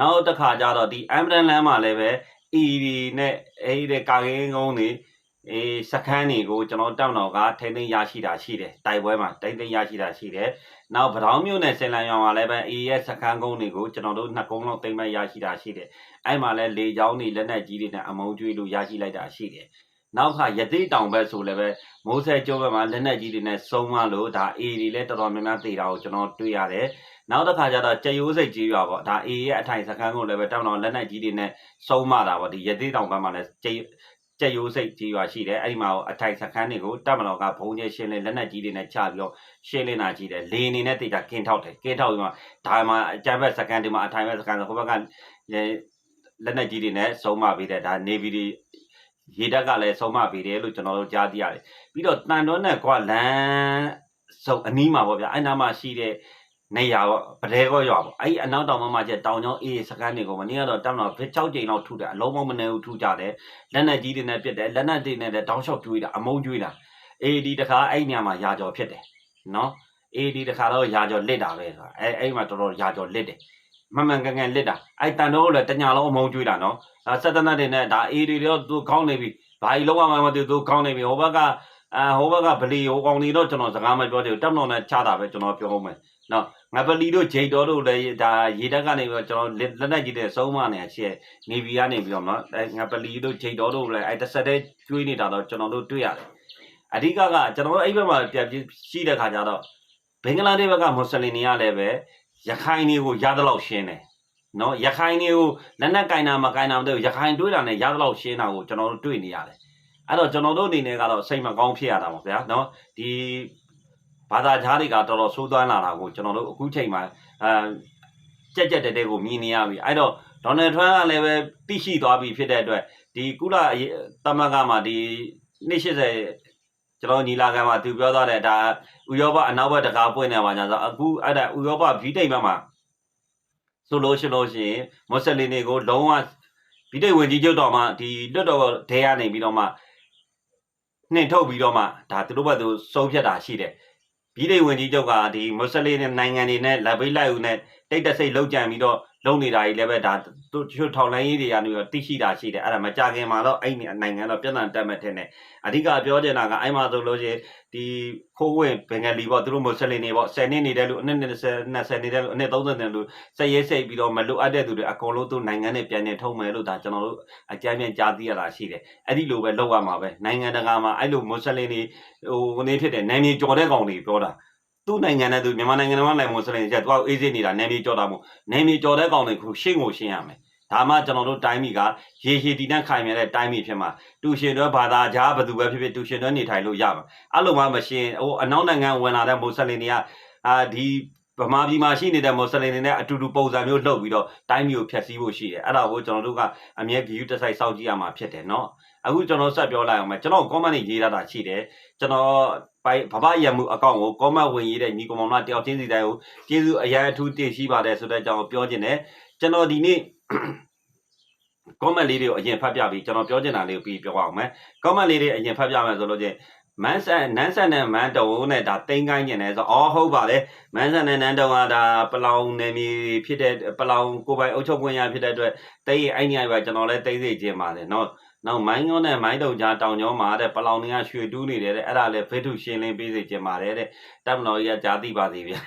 နောက်တစ်ခါကျတော့ဒီ Amsterdam လမ်းမှာလည်းပဲ ED နဲ့အဲ့ဒီကာကင်းကုန်းတွေအေးစခန်းတွေကိုကျွန်တော်တောက်တော်ကထိမ့်သိမ်းရရှိတာရှိတယ်တိုက်ပွဲမှာထိမ့်သိမ်းရရှိတာရှိတယ်နောက်ဗတောင်းမြို့နယ်စင်လန်ရောင်မှာလည်းပဲ AA ရဲ့စခန်းကုန်းတွေကိုကျွန်တော်တို့နှစ်ကုန်းလောက်သိမ်းမဲ့ရရှိတာရှိတယ်အဲ့မှာလည်းလေကြောင်းတွေလက်နက်ကြီးတွေနဲ့အမုံကျွေးလို့ရရှိလိုက်တာရှိတယ်နောက်ခါရတိတောင်ဘက်ဆိုလည်းပဲမိုးဆဲကျုံးဘက်မှာလက်နက်ကြီးတွေနဲ့စုံမလို့ဒါ AA တွေလည်းတော်တော်များများတေတာကိုကျွန်တော်တွေ့ရတယ် နောက်တစ်ခါကျတော့ကြက်ရိုးစိတ်ကြီးရွာပေါ့ဒါ AA ရဲ့အထိုင်စခန်းကိုလည်းပဲတောင်းတော်လက်နက်ကြီးတွေနဲ့စုံမတာပေါ့ဒီရတိတောင်ဘက်မှာလည်းကြက်ကြက်ရိုးစိတ်ကြီးရွာရှိတယ်အဲ့ဒီမှာအထိုင်စခန်းတွေကိုတပ်မတော်ကဘုံကျဲရှင်းလင်းလက်နက်ကြီးတွေနဲ့ချပြီးတော့ရှင်းလင်းတာကြီးတယ်လေအနေနဲ့တေတာကင်းထောက်တယ်ကင်းထောက်ပြီးမှဒါမှအကြမ်းဖက်စခန်းတွေမှာအထိုင်ဘက်စခန်းဆိုဟိုဘက်ကလက်နက်ကြီးတွေနဲ့စုံမပေးတယ်ဒါနေဗီတွေရေတပ်ကလည်းစုံမပေးတယ်လို့ကျွန်တော်တို့ကြားသိရတယ်ပြီးတော့တန်တော်နဲ့ကွာလမ်းစုံအနီးမှာပေါ့ဗျာအဲ့နားမှာရှိတဲ့ နေရာပေါ့ပဒဲကောရွာပေါ့အဲ့ဒီအနောက်တောင်ဘက်မှာကျတောင်ကျောင်းအေးစကန်တွေကိုမနေ့ကတော့တောင်တော့6ကြိမ်လောက်ထုတယ်အလုံးမမနေဘူးထုကြတယ်လက်နက်ကြီးတွေနဲ့ပစ်တယ်လက်နက်တွေနဲ့လည်းတောင်းလျှောက်ကျွေးတာအမုံကျွေးတာအေးဒီတခါအဲ့ညမှာရာကျော်ဖြစ်တယ်နော်အေးဒီတခါတော့ရာကျော်လစ်တာပဲဆိုတာအဲ့အဲ့မှာတော်တော်ရာကျော်လစ်တယ်မမှန်ကန်ကန်လစ်တာအဲ့တန်တော့လည်းတညာလုံးအမုံကျွေးတာနော်အဲစက်တနတ်တွေနဲ့ဒါအေးဒီတော့သူကောင်းနေပြီဘာကြီးလုံးဝမှမသိသူကောင်းနေပြီဟိုဘက်ကအာဟိုဘက်ကဗလီဟိုကောင်တွေတော့ကျွန်တော်စကားမပြောသေးဘူးတက်မတော်နဲ့ချတာပဲကျွန်တော်ပြောအောင်မယ် နော်ငါပလီတို့ဂျိတ်တော်တို့လည်းဒါရေတက်ကနေပြီးတော့ကျွန်တော်လက်နက်ကြီးတဲ့စုံမနေရှိနေဗီကနေပြီးတော့နော်အဲငါပလီတို့ဂျိတ်တော်တို့လည်းအဲတစ်ဆက်တည်းကျွေးနေတာတော့ကျွန်တော်တို့တွေ့ရတယ်အဓိကကကျွန်တော်တို့အဲ့ဘက်မှာပြရှိတဲ့ခါကျတော့ဘင်္ဂလားဒေ့ရှ်ဘက်ကမွတ်စလင်တွေကလည်းပဲရခိုင်တွေကိုရသလောက်ရှင်းတယ်နော်ရခိုင်တွေကိုလက်နက်ကင်တာမကင်တာမသိဘူးရခိုင်တွေးတာနဲ့ရသလောက်ရှင်းတာကိုကျွန်တော်တို့တွေ့နေရတယ်အဲ့တော့ကျွန်တော်တို့အနေနဲ့ကတော့စိတ်မကောင်းဖြစ်ရတာပါဗျာနော်ဒီ ဘာသာခြားတွေကတော်တော်ဆိုးသွမ်းလာတာကိုကျွန်တော်တို့အခုချိန်မှာအဲကြက်ကြက်တဲတဲကိုမြင်နေရပြီအဲ့တော့ဒေါ်နယ်ထရန့်ကလည်းပဲသိရှိသွားပြီဖြစ်တဲ့အတွက်ဒီကုလသမဂ္ဂမှာဒီနှစ်80ကျွန်တော်ညီလာခံမှာသူပြောသွားတဲ့ဒါဥရောပအနောက်ဘက်တကားပွင့်နေပါညာဆိုအခုအဲ့ဒါဥရောပဗြိတိန်ဘက်မှာဆိုလို့ရှိလို့ရှိရင်မွတ်စလင်တွေကိုလုံးဝဗြိတိန်ဝင်ကြီးချုပ်တော်မှဒီလွတ်တော်ထဲကနေပြီးတော့မှနှင်ထုတ်ပြီးတော့မှဒါသူတို့ဘက်သူဆုံးဖြတ်တာရှိတယ် ပြည်ထောင်ဝင်ကြီးချုပ်ကဒီမွတ်စလင်နိုင်ငံတွေနဲ့လက်ပိတ်လိုက်ဦးနဲ့တိတ်တဆိတ်လောက်ကြံပြီးတော့လုံနေတာကြီးလည်းပဲဒါ သူတို့ထောင်လိုင်းရေးတွေကနေတော့တိရှိတာရှိတယ်အဲ့ဒါမကြခင်မှာတော့အဲ့နိုင်ငံတော့ပြည်နယ်တက်မဲ့တဲ့နဲ့အဓိကပြောချင်တာကအဲ့မှာဆိုလို့ရှိရင်ဒီခိုးဝင်ဘင်္ဂလီပေါ့သူတို့မွတ်စလင်တွေပေါ့10နှစ်နေတဲ့လူအနှစ်20 20နေတဲ့လူအနှစ်30နေတဲ့လူစက်ရဲစိတ်ပြီးတော့မလွတ်အပ်တဲ့သူတွေအကုန်လုံးသူနိုင်ငံနဲ့ပြန်နေထုံးမယ်လို့ဒါကျွန်တော်တို့အကြမ်းပြန်ကြားသိရတာရှိတယ်အဲ့ဒီလိုပဲလောက်ရမှာပဲနိုင်ငံတကာမှာအဲ့လိုမွတ်စလင်တွေဟိုကနေဖြစ်တဲ့နာမည်ကျော်တဲ့ကောင်တွေပြောတာ သူ့နိုင်ငံနဲ့သူမြန်မာနိုင်ငံမှာလည်းမွတ်စလင်ကျသူကအေးစေးနေတာနာမည်ကျော်တာမို့နာမည်ကျော်တဲ့ကောင်တွေကိုရှင်းကိုရှင်းရမယ်ဒါမှကျွန်တော်တို့တိုင်းပြည်ကရေရှည်တည်တံ့ခိုင်မြဲတဲ့တိုင်းပြည်ဖြစ်မှာတူရှင်တွေဘာသာကြားဘယ်သူပဲဖြစ်ဖြစ်တူရှင်တွေနေထိုင်လို့ရမှာအဲ့လိုမှမရှင်းဟိုအနောက်နိုင်ငံဝင်လာတဲ့မွတ်စလင်တွေကအာဒီ ဗမာပြည်မှာရှိနေတဲ့မွတ်စလင်တွေနဲ့အတူတူပုံစံမျိုးလှုပ်ပြီးတော့တိုင်းမျိုးဖြတ်စည်းဖို့ရှိတယ်အဲ့ဒါကိုကျွန်တော်တို့ကအမြဲဂီယူတဆိုင်စောင့်ကြည့်ရမှာဖြစ်တယ်နော်အခုကျွန်တော်ဆက်ပြောလိုက်အောင်မယ်ကျွန်တော် comment တွေရေးရတာရှိတယ်ကျွန်တော်ဘဘရံမှုအကောင့်ကို comment ဝင်ရေးတဲ့ညီကောင်မတယောက်ချင်းစီတိုင်းကိုကျေးဇူးအများအထူးတင်ရှိပါတယ်ဆိုတဲ့အကြောင်းပြောချင်တယ်ကျွန်တော်ဒီနေ့ comment လေးတွေကိုအရင်ဖတ်ပြပြီးကျွန်တော်ပြောချင်တာလေးကိုပြီးပြောအောင်မယ် comment လေးတွေအရင်ဖတ်ပြမယ်ဆိုလို့ချင်း မန်းဆန်နန်းဆန်နဲ့မန်းတုံနဲ့ဒါတိန်ကိုင်းကျင်တယ်ဆိုအော်ဟုတ်ပါလေမန်းဆန်နဲ့နန်းတုံကဒါပလောင်နယ်မြေဖြစ်တဲ့ပလောင်ကိုပိုင်အုပ်ချုပ်ခွင့်ရဖြစ်တဲ့အတွက်တိန်ရဲ့အဲ့ညပဲကျွန်တော်လည်းတိန်စေခြင်းပါတယ်နော်နောက်မိုင်းညောနဲ့မိုင်းတုံကြားတောင်ကျောမှာတဲ့ပလောင်တွေကရွှေတူးနေတယ်တဲ့အဲ့ဒါလည်းဖေထုရှင်းလင်းပေးစေခြင်းပါတယ်တဲ့တပ်မတော်ကြီးကကြားသိပါသေးဗျာ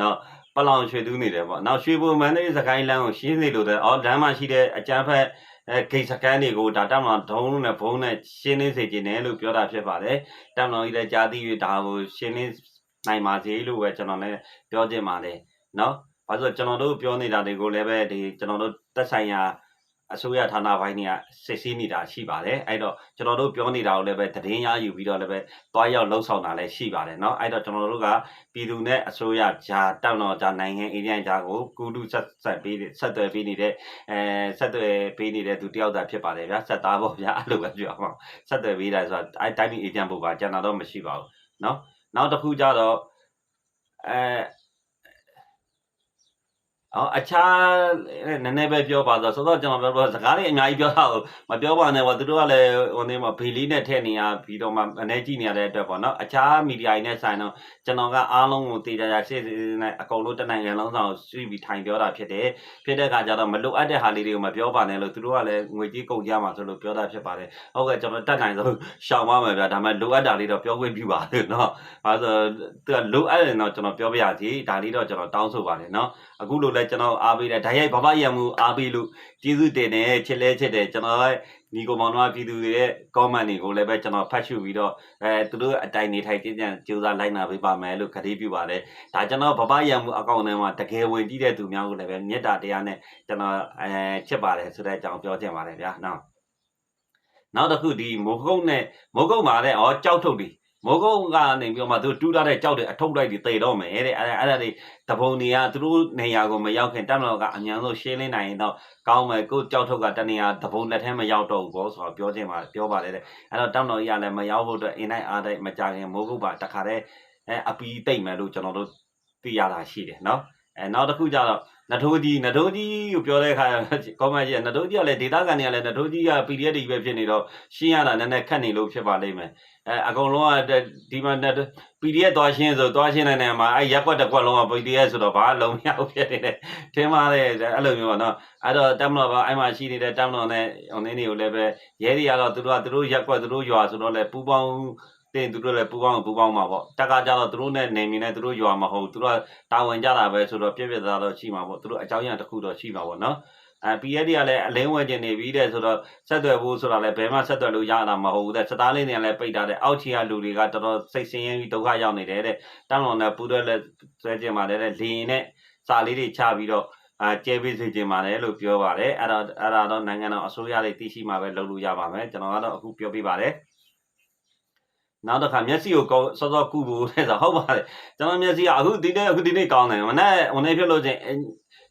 နော်ပလောင်ရွှေတူးနေတယ်ပေါ့နောက်ရွှေဘုံမန္တလေးစကိုင်းလမ်းကိုရှင်းစေလို့တဲ့အော်လမ်းမှာရှိတဲ့အကြမ်းဖက် အဲဂိတ်စကန်တွေကိုဒါတမန်ဒုံးနဲ့ဘုံနဲ့ရှင်းလင်းစေခြင်းနဲ့လို့ပြောတာဖြစ်ပါတယ်တမန်ကြီးလည်းကြားသိ၍ဒါကိုရှင်းလင်းနိုင်ပါစေလို့ပဲကျွန်တော်လည်းပြောခြင်းပါတယ်နော်ဘာလို့ကျွန်တော်တို့ပြောနေတာတွေကိုလည်းပဲဒီကျွန်တော်တို့သက်ဆိုင်ရာ အစိုးရဌာနပိုင်းတွေကစစ်ဆေးနေတာရှိပါတယ်အဲ့တော့ကျွန်တော်တို့ပြောနေတာကိုလည်းပဲသတင်းရယူပြီးတော့လည်းပဲသွားရောက်လှုပ်ဆောင်တာလည်းရှိပါတယ်เนาะအဲ့တော့ကျွန်တော်တို့ကပြည်သူနဲ့အစိုးရဂျာတောက်တော်ဂျာနိုင်ငံအေရီယန်ဂျာကိုကူတူဆက်ဆက်ပေးဆက်သွယ်ပေးနေတဲ့အဲဆက်သွယ်ပေးနေတဲ့သူတယောက်သာဖြစ်ပါတယ်ဗျာဆက်သားပေါ့ဗျာအဲ့လိုပဲပြောအောင်ဆက်သွယ်ပေးတာဆိုတာအဲတိုင်းပြည်အေဂျင့်ဖို့ပါကျန်တာတော့မရှိပါဘူးเนาะနောက်တစ်ခုကြတော့အဲ အော်အခြားနည်းနည်းပဲပြောပါဆိုတော့ကျွန်တော်ပြောတော့စကားလေးအများကြီးပြောတာကိုမပြောပါနဲ့ပေါ့သူတို့ကလည်းဟိုနေမှာဘေလီနဲ့ထည့်နေရပြီးတော့မှအနေကြည့်နေရတဲ့အတွက်ပေါ့နော်အခြားမီဒီယာတွေနဲ့ဆိုင်တော့ကျွန်တော်ကအားလုံးကိုတေချာချာရှင်းနေအကုန်လုံးတနိုင်ငံလုံးဆောင်ရှိပြီးထိုင်ပြောတာဖြစ်တယ်ဖြစ်တဲ့အခါကျတော့မလိုအပ်တဲ့ဟာလေးတွေကိုမပြောပါနဲ့လို့သူတို့ကလည်းငွေကြီးကုန်ကြမှာဆိုလို့ပြောတာဖြစ်ပါတယ်ဟုတ်ကဲ့ကျွန်တော်တတ်နိုင်ဆုံးရှောင်ပါမယ်ဗျာဒါပေမဲ့လိုအပ်တာလေးတော့ပြောခွင့်ပြုပါလို့နော်အဲဆိုသူကလိုအပ်ရင်တော့ကျွန်တော်ပြောပြရစီဒါလေးတော့ကျွန်တော်တောင်းဆိုပါတယ်နော်အခုလိုလဲကျွန်တော်အားပေးတယ်ဓာတ်ရိုက်ဘဘရံမှုအားပေးလို့ကျေးဇူးတင်တယ်ချစ်လဲချစ်တယ်ကျွန်တော်ညီကောင်မောင်တို့ပြည်သူတွေရဲ့ comment တွေကိုလည်းပဲကျွန်တော်ဖတ်ရှုပြီးတော့အဲသူတို့အတိုင်းနေထိုင်ကြည့်ကြံကြိုးစားလိုက်နာပေးပါမယ်လို့ခရီးပြုပါတယ်ဒါကျွန်တော်ဘဘရံမှုအကောင့်ထဲမှာတကယ်ဝင်ကြည့်တဲ့သူများကိုလည်းပဲမေတ္တာတရားနဲ့ကျွန်တော်အဲချစ်ပါတယ်ဆိုတဲ့အကြောင်းပြောချင်ပါတယ်ဗျာနော်နောက်တစ်ခုဒီမိုးကုတ်နဲ့မိုးကုတ်မှာလည်းဩကြောက်ထုတ်ဒီ မိုးကုတ်ကနေပြီးတော့မှသူတူးထားတဲ့ကြောက်တဲ့အထုပ်လိုက်တွေတေတော့မယ်တဲ့အဲ့ဒါအဲ့ဒါတွေတပုံတွေကသူတို့နေရာကိုမရောက်ခင်တက်မလို့ကအញ្ញံဆုံးရှင်းလင်းနိုင်ရင်တော့ကောင်းမယ်ကိုကြောက်ထုတ်ကတနေရာတပုံလက်ထဲမရောက်တော့ဘူးပေါ့ဆိုတော့ပြောချင်ပါပြောပါတယ်တဲ့အဲ့တော့တက်မလို့ရလည်းမရောက်ဖို့အတွက်အင်းနိုင်အားတိုက်မကြခင်မိုးကုတ်ပါတခါတည်းအဲအပီးတိတ်မယ်လို့ကျွန်တော်တို့သိရတာရှိတယ်နော်အဲနောက်တစ်ခုကျတော့ နထိုးကြီးနထိုးကြီးကိုပြောတဲ့အခါ comment ကြီးကနထိုးကြီးကလည်း data ကန်တွေကလည်းနထိုးကြီးက PDF တွေပဲဖြစ်နေတော့ရှင်းရတာနည်းနည်းခက်နေလို့ဖြစ်ပါလိမ့်မယ်အဲအကုန်လုံးကဒီမှာ PDF သွားရှင်းဆိုသွားရှင်းတဲ့နေရာမှာအဲရက်ကွက်တစ်ကွက်လုံးက PDF ဆိုတော့ဘာလုံးမရဘူးဖြစ်နေတယ်ထင်ပါတယ်အဲ့လိုမျိုးပေါ့နော်အဲ့တော့တက်မလို့ပါအဲ့မှာရှိနေတဲ့တက်မလို့နဲ့ဟိုနင်းတွေကိုလည်းပဲရဲတွေကတော့သူတို့ကသူတို့ရက်ကွက်သူတို့ရွာဆိုတော့လည်းပူပေါင်း တင်သူတို့လည်းပူပေါင်းပူပေါင်းမှာပေါ့တက်ကကြတော့သူတို့နဲ့နေမီနဲ့သူတို့ရွာမဟုတ်သူတို့ကတာဝန်ကြတာပဲဆိုတော့ပြည့်ပြည့်သားတော့ရှိမှာပေါ့သူတို့အကြောင်းရတစ်ခုတော့ရှိမှာပေါ့နော်အဲ PRD ကလည်းအလင်းဝင်ကျင်နေပြီတဲ့ဆိုတော့ဆက်သွယ်ဖို့ဆိုတာလည်းဘယ်မှဆက်သွယ်လို့ရတာမဟုတ်ဘူးတဲ့စတားလေးတွေကလည်းပိတ်ထားတဲ့အောက်ခြေကလူတွေကတော်တော်စိတ်ဆင်းရဲပြီးဒုက္ခရောက်နေတယ်တဲ့တန်းလွန်နဲ့ပူတဲ့လက်ဆွဲကျင်ပါတယ်တဲ့လီရင်နဲ့စာလေးတွေချပြီးတော့အာကျဲပေးစေချင်ပါတယ်လို့ပြောပါတယ်အဲ့တော့အဲ့ဒါတော့နိုင်ငံတော်အစိုးရတွေသိရှိမှာပဲလုပ်လို့ရပါမယ်ကျွန်တော်ကတော့အခုပြောပြပါတယ် နောက်တစ်ခါမျက်စိကိုကောစောစောကုဖို့တဲ့ဆိုဟုတ်ပါတယ်ကျွန်တော်မျက်စိကအခုဒီနေ့အခုဒီနေ့ကောင်းတယ်မနေ့ဝင်နေဖြစ်လို့ချင်း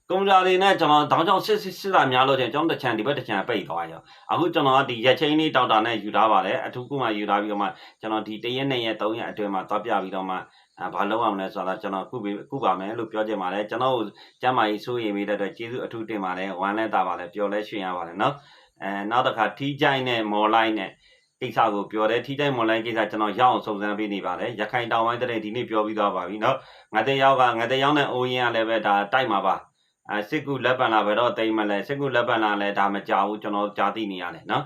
ကွန်ပျူတာတွေနဲ့ကျွန်တော်တောင်းချောင်းစစ်စစ်စစ်တာများလို့ချင်းကျွန်တော်တစ်ချံဒီဘက်တစ်ချံပိတ်သွားရောအခုကျွန်တော်ကဒီရက်ချင်းလေးတောက်တာနဲ့ယူထားပါတယ်အထူးကုမှယူထားပြီးတော့မှကျွန်တော်ဒီတရက်နဲ့ရက်၃ရက်အတွင်းမှာသွားပြပြီးတော့မှအဲဘာလုပ်အောင်လဲဆိုတော့ကျွန်တော်ခုခုပါမယ်လို့ပြောချင်ပါတယ်ကျွန်တော်ကျမ်းမာရေးစိုးရိမ်မိတဲ့အတွက်ကျေးဇူးအထူးတင်ပါတယ်ဝမ်းလဲတာပါတယ်ပျော်လဲရွှင်ရပါတယ်နော်အဲနောက်တစ်ခါထီးကြိုင်းနဲ့မော်လိုက်နဲ့ ကိစ္စကိုပြောတယ်ထီးကြိုင်းမော်လိုက်ကိစ္စကျွန်တော်ရအောင်စုံစမ်းပေးနေပါတယ်ရခိုင်တောင်ပိုင်းတဲ့ဒီနေ့ပြောပြီးသွားပါပြီနော်ငါတဲ့ရောက်ကငါတဲ့ရောက်နဲ့အိုးရင်ကလည်းပဲဒါတိုက်မှာပါအဲစစ်ကူလက်ပံလာပဲတော့တိမ်မလဲစစ်ကူလက်ပံလာလဲဒါမကြောက်ဘူးကျွန်တော်ကြားသိနေရတယ်နော်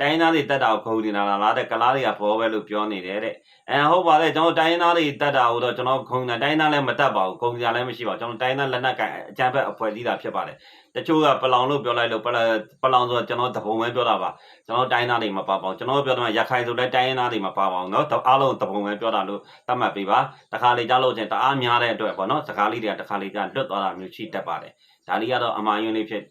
တိုင်းသားတွေတက်တာကိုခုံနေတာလားတဲ့ကလားတွေကဘောပဲလို့ပြောနေတယ်တဲ့အဲဟုတ်ပါလေကျွန်တော်တိုင်းသားတွေတက်တာကိုတော့ကျွန်တော်ခုံတယ်တိုင်းသားလည်းမတက်ပါဘူးခုံကြလည်းမရှိပါဘူးကျွန်တော်တိုင်းသားလက်နက်ကန်အကြမ်းဖက်အဖွဲ့အစည်းတာဖြစ်ပါတယ်တချို့ကပလောင်လို့ပြောလိုက်လို့ပလောင်ပလောင်ဆိုတော့ကျွန်တော်တပုံပဲပြောတာပါကျွန်တော်တိုင်းသားတွေမပါပါဘူးကျွန်တော်ပြောတယ်ရခိုင်ဆိုလည်းတိုင်းသားတွေမပါပါဘူးเนาะအားလုံးတပုံပဲပြောတာလို့သတ်မှတ်ပေးပါတခါလေကြားလို့ချင်းတအားများတဲ့အတွက်ပေါ့နော်စကားလေးတွေကတခါလေကြားလွတ်သွားတာမျိုးရှိတတ်ပါတယ်ဒါလေးကတော့အမှားယွင်းလေးဖြစ်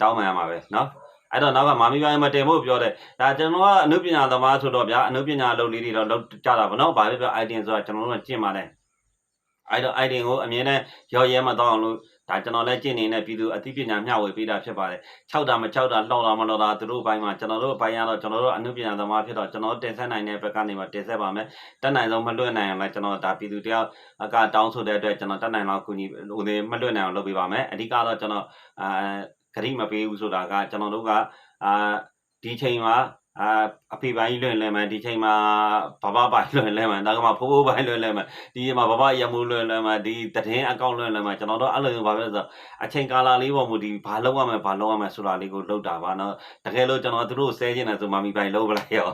တောင်းမှန်ရမှာပဲเนาะ အဲ့တော့နောက်ကမာမီပိုင်းမတင်ဖို့ပြောတယ်ဒါကျွန်တော်ကအနုပညာသမားဆိုတော့ဗျာအနုပညာလုပ်လေးတွေတော့လုပ်ကြတာဗောနော်ဘာဖြစ်ဖြစ် idea ဆိုတာကျွန်တော်တို့ကကျင့်ပါတယ်အဲ့တော့ idea ကိုအမြင်နဲ့ရောရဲမတော့အောင်လို့ဒါကျွန်တော်လည်းကျင့်နေတဲ့ပြည်သူအသိပညာမျှဝေပေးတာဖြစ်ပါတယ်6တာမ6တာလှောက်တာမလှောက်တာသူတို့ဘိုင်းမှာကျွန်တော်တို့ဘိုင်းရတော့ကျွန်တော်တို့အနုပညာသမားဖြစ်တော့ကျွန်တော်တင်ဆက်နိုင်တဲ့ဘက်ကနေမှတင်ဆက်ပါမယ်တက်နိုင်ဆုံးမလွတ်နိုင်အောင်လည်းကျွန်တော်ဒါပြည်သူတယောက်အကတောင်းဆိုတဲ့အတွက်ကျွန်တော်တက်နိုင်လောက်ကူညီဟိုမလွတ်နိုင်အောင်လုပ်ပေးပါမယ်အဓိကတော့ကျွန်တော်အာ ဂရိမပေးဘူးဆိုတာကကျွန်တော်တို့ကအာဒီချိန်မှာအာ အဖေပိုင်းလွင်လဲမှဒီချိန်မှာဘဘပိုင်းလွင်လဲမှနောက်ကမှဖိုးဖိုးပိုင်းလွင်လဲမှဒီမှာဘဘရမှုလွင်လဲမှဒီတည်င်းအကောင့်လွင်လဲမှကျွန်တော်တို့အဲ့လိုဘာဖြစ်လဲဆိုအချိန်ကာလလေးပေါ်မူဒီဘာလုပ်ရမလဲဘာလုပ်ရမလဲဆိုတာလေးကိုလုပ်တာပါနော်တကယ်လို့ကျွန်တော်တို့ဆဲကျင်တယ်ဆိုမမီပိုင်းလုပ်ပလိုက်ရော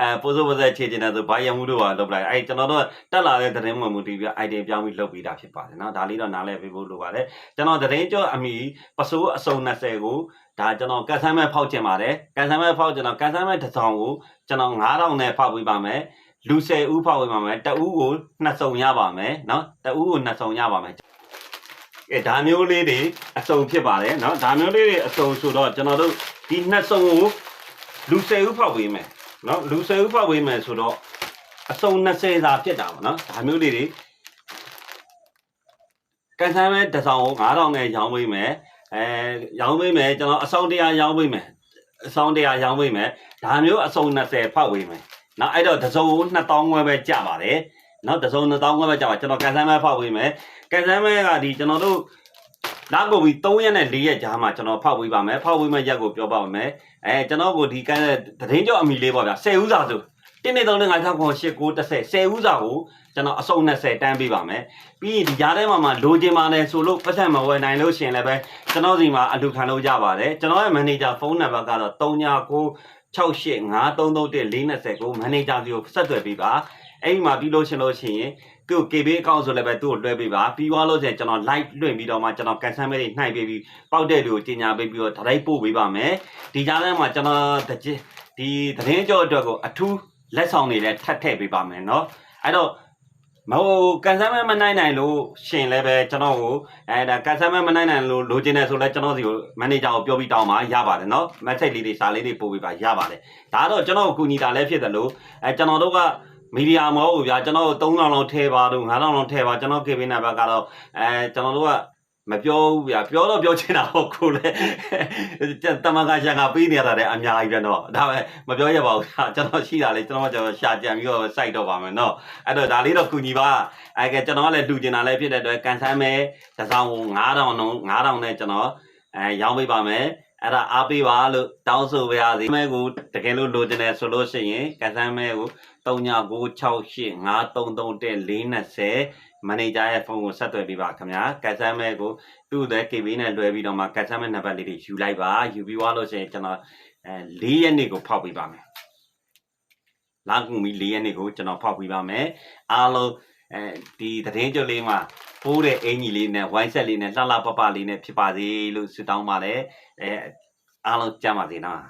အဲပိုးစိုးပါးစက်ခြေကျင်တယ်ဆိုဘာရမှုတို့ပါလုပ်ပလိုက်အဲကျွန်တော်တို့တက်လာတဲ့တည်င်းဝင်မှုဒီပြ idea ပြောင်းပြီးလုပ်ပေးတာဖြစ်ပါတယ်နော်ဒါလေးတော့နားလည်ပေးဖို့လိုပါတယ်ကျွန်တော်တည်င်းကြောအမိပစိုးအစုံ20ကိုဒါကျွန်တော်ကန်ဆမ်းမဲ့ဖောက်ကျင်ပါတယ်ကန်ဆမ်းမဲ့ဖောက်ကျင်တော့ကန်ဆမ်းမဲ့တစ်ဆောင်ကိုကျွန်တော်9000နဲ့ဖောက်ပေးပါမယ်လူ10ဦးဖောက်ပေးပါမယ်တဦးကို2စုံရပါမယ်เนาะတဦးကို2စုံရပါမယ်အဲဒါမျိုးလေးတွေအစုံဖြစ်ပါတယ်เนาะဒါမျိုးလေးတွေအစုံဆိုတော့ကျွန်တော်တို့ဒီ2စုံကိုလူ10ဦးဖောက်ပေးမယ်เนาะလူ10ဦးဖောက်ပေးမယ်ဆိုတော့အစုံ20စာဖြစ်တာပါเนาะဒါမျိုးလေးတွေကန်ဆမ်းမဲ့တစ်ဆောင်ကို9000နဲ့ရောင်းပေးမယ်အဲရောင်းပေးမယ်ကျွန်တော်အဆောင်တရားရောင်းပေးမယ်အဆောင်တရားရောင်းပေးမယ် ဒါမျိုးအစုံ20ဖောက်ပေးမယ်နောက်အဲ့တော့တစ်စုံ2000ခွဲပဲကြပါတယ်နောက်တစ်စုံ2000ခွဲပဲကြပါကျွန်တော်ကန်ဆန်းမဲဖောက်ပေးမယ်ကန်ဆန်းမဲကဒီကျွန်တော်တို့နောက်ကိုပြီး3ရက်နဲ့4ရက်ကြားမှာကျွန်တော်ဖောက်ပေးပါမယ်ဖောက်ပေးမဲ့ရက်ကိုပြောပါမယ်အဲကျွန်တော်ကိုဒီကန်းသတင်းကြောအမိလေးပေါ့ဗျာ10ဦးစာဆိုတင်းနေ3 5 6 9 10 10ဦးစာကိုကျွန်တော်အစုံ20တန်းပေးပါမယ်ပြီးရင်ဒီကြားထဲမှာမှလိုချင်ပါလဲဆိုလို့ပတ်သက်မဝယ်နိုင်လို့ရှင်လည်းပဲကျွန်တော်စီမှာအလူခံလို့ရပါတယ်ကျွန်တော်ရဲ့မန်နေဂျာဖုန်းနံပါတ်ကတော့39 685331 429မန်နေဂျာစီကိုဆက်သွယ်ပေးပါအဲ့ဒီမှာပြီးလို့ရှင်လို့ရှိရင်သူ့ KB account ဆိုလည်းပဲသူ့ကိုလွှဲပေးပါပြီးသွားလို့ဆိုရင်ကျွန်တော် live လွှင့်ပြီးတော့မှကျွန်တော်ကန်ဆယ်မဲတွေနှိုက်ပေးပြီးပေါက်တဲ့လူကိုကြီးညာပေးပြီးတော့ဒါလိုက်ပို့ပေးပါမယ်ဒီကြားထဲမှာကျွန်တော်တကြီးဒီသတင်းကြောအတွက်ကိုအထူးလက်ဆောင်တွေလည်းထပ်ထည့်ပေးပါမယ်เนาะအဲ့တော့ မဟုတ်ကန်ဆယ်မဲမနိုင်နိုင်လို့ရှင်လည်းပဲကျွန်တော်ကိုအဲဒါကန်ဆယ်မဲမနိုင်နိုင်လို့လိုချင်တယ်ဆိုလဲကျွန်တော်စီကိုမန်နေဂျာကိုပြောပြီးတောင်းပါရပါတယ်နော်မက်ဆေ့လေးတွေစာလေးတွေပို့ပေးပါရပါတယ်ဒါတော့ကျွန်တော်ကိုကူညီတာလည်းဖြစ်တယ်လို့အဲကျွန်တော်တို့ကမီဒီယာမဟုတ်ဘူးဗျာကျွန်တော်တို့3000လောက်ထဲပါတော့9000လောက်ထဲပါကျွန်တော်ကေဘင်းနံပါတ်ကတော့အဲကျွန်တော်တို့က မပြောဘူးဗျာပြောတော့ပြောချင်တာဟောကိုလည်းတမန်ကရံကပေးနေရတာလည်းအများကြီးပဲနော်ဒါပဲမပြောရပါဘူးဗျာကျွန်တော်ရှိတာလေကျွန်တော်ကျွန်တော်ရှာကြံပြီးတော့စိုက်တော့ပါမယ်နော်အဲ့တော့ဒါလေးတော့ကုညီပါအဲကကျွန်တော်ကလည်းလူကျင်တာလည်းဖြစ်တဲ့အတွက်ကန်ဆန်းမယ်တစောင်း9000တောင်း9000နဲ့ကျွန်တော်အဲရောင်းပေးပါမယ်အဲ့ဒါအားပေးပါလို့တောင်းဆိုပါရစေမဲကိုတကယ်လို့လိုချင်တယ်ဆိုလို့ရှိရင်ကန်ဆန်းမဲကို399685331420 မန်နေဂျာရဲ့ဖုန်းကိုဆက်သွယ်ပေးပါခင်ဗျာကတ်ဆမ်းမဲကိုသူ့ရဲ့ KB နဲ့လွှဲပြီးတော့မှကတ်ဆမ်းမဲနံပါတ်လေးတွေယူလိုက်ပါယူပြီးသွားလို့ရှိရင်ကျွန်တော်အဲ၄ရက်နေ့ကိုဖောက်ပေးပါမယ်လာကူမီ၄ရက်နေ့ကိုကျွန်တော်ဖောက်ပေးပါမယ်အားလုံးအဲဒီသတင်းကြွလေးမှာပိုးတဲ့အင်ကြီးလေးနဲ့ဝိုင်းဆက်လေးနဲ့လှလှပပလေးနဲ့ဖြစ်ပါစေလို့ဆုတောင်းပါတယ်အဲအားလုံးကြမ်းပါစေနော်